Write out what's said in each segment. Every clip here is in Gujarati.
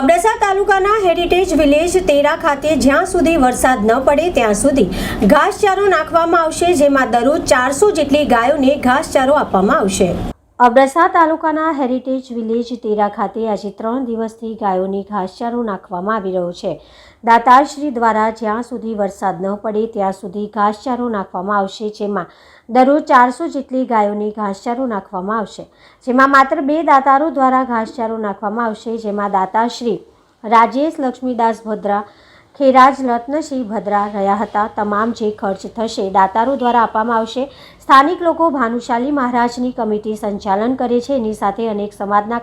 અબડાસા તાલુકાના હેરિટેજ વિલેજ તેરા ખાતે જ્યાં સુધી વરસાદ ન પડે ત્યાં સુધી ઘાસચારો નાખવામાં આવશે, જેમાં દરરોજ ચારસો જેટલી ગાયોને ઘાસચારો આપવામાં આવશે. અબડાસા તાલુકાના હેરિટેજ વિલેજ તેરા ખાતે આજે ત્રણ દિવસથી ગાયોની ઘાસચારો નાખવામાં આવી રહ્યો છે. દાતારશ્રી દ્વારા જ્યાં સુધી વરસાદ ન પડે ત્યાં સુધી ઘાસચારો નાખવામાં આવશે, જેમાં દરરોજ ચારસો જેટલી ગાયોની ઘાસચારો નાખવામાં આવશે. જેમાં માત્ર બે દાતારો દ્વારા ઘાસચારો નાખવામાં આવશે, જેમાં દાતાશ્રી રાજેશ લક્ષ્મીદાસ ભદ્રા ખેરાજ રત્નસિંહ ભદ્રા રહ્યા હતા. તમામ જે ખર્ચ થશે, દાતારો દ્વારા આપવામાં આવશે. સ્થાનિક લોકો ભાનુશાલી મહારાજની કમિટી સંચાલન કરે છે. એની સાથે અનેક સમાજના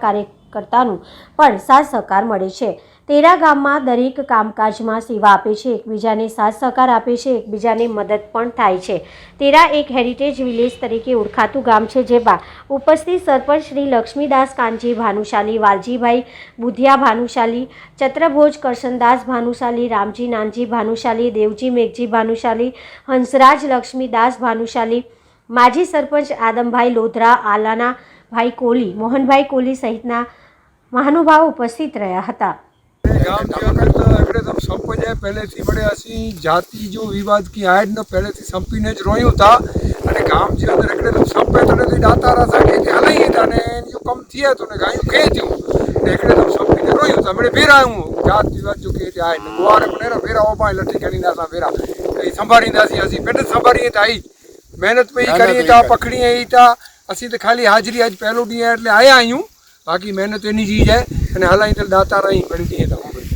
કાર્યકર્તાનું પણ સાથ સહકાર મળે છે. તેરા ગામમાં દરેક કામકાજમાં સેવા આપે છે. એકબીજાને સાથ સહકાર આપે છે. એકબીજાને મદદ પણ થાય છે. તેરા એક હેરિટેજ વિલેજ તરીકે ઓળખાતું ગામ છે, જેમાં ઉપસ્થિત સરપંચ શ્રી લક્ષ્મીદાસ કાનજી, ભાનુશાલી વાલજીભાઈ બુધિયા, ભાનુશાલી ચત્રભોજ, કરશનદાસ ભાનુશાલી, રામજી નાનજી ભાનુશાલી, દેવજી મેઘજી ભાનુશાલી, હંસરાજ લક્ષ્મીદાસ ભાનુશાલી, માજી સરપંચ આદમભાઈ લોધરા, આલાના ભાઈ કોલી, મોહનભાઈ કોલી સહિતના મહાનુભાવ ઉપસ્થિત રહ્યા હતા. ગામ આગળ એકદમ સંપજે પહેલેથી બડે અસી જાતિ જો વિવાદ કી આડ ન પહેલેથી સંપીને જ રોયું તા. અને ગામ જે અંદર એકદમ સંપે તડે દાતા રાસા કે કે હલઈ તા ને જો કમ થીએ તો ને ગાયું કે જો એકદમ સંપીને રોયું તા. મને ભેરા હું જાત વિવાદ જો કે આય ને ગોર મને રે ભેરા ઓબા લઠી કરી ના સા ભેરા કઈ સંભાળી નાસી અસી પેટ સંભાળી તા આઈ મહેનત પે કરી. પકડી અસી તો. ખાલી હાજરી આજ પહેલો દી એટલે આયા આયું. બાકી મહેનત એની ચીજ છે અને હાલ અહીં દાતા રહી પડી હતી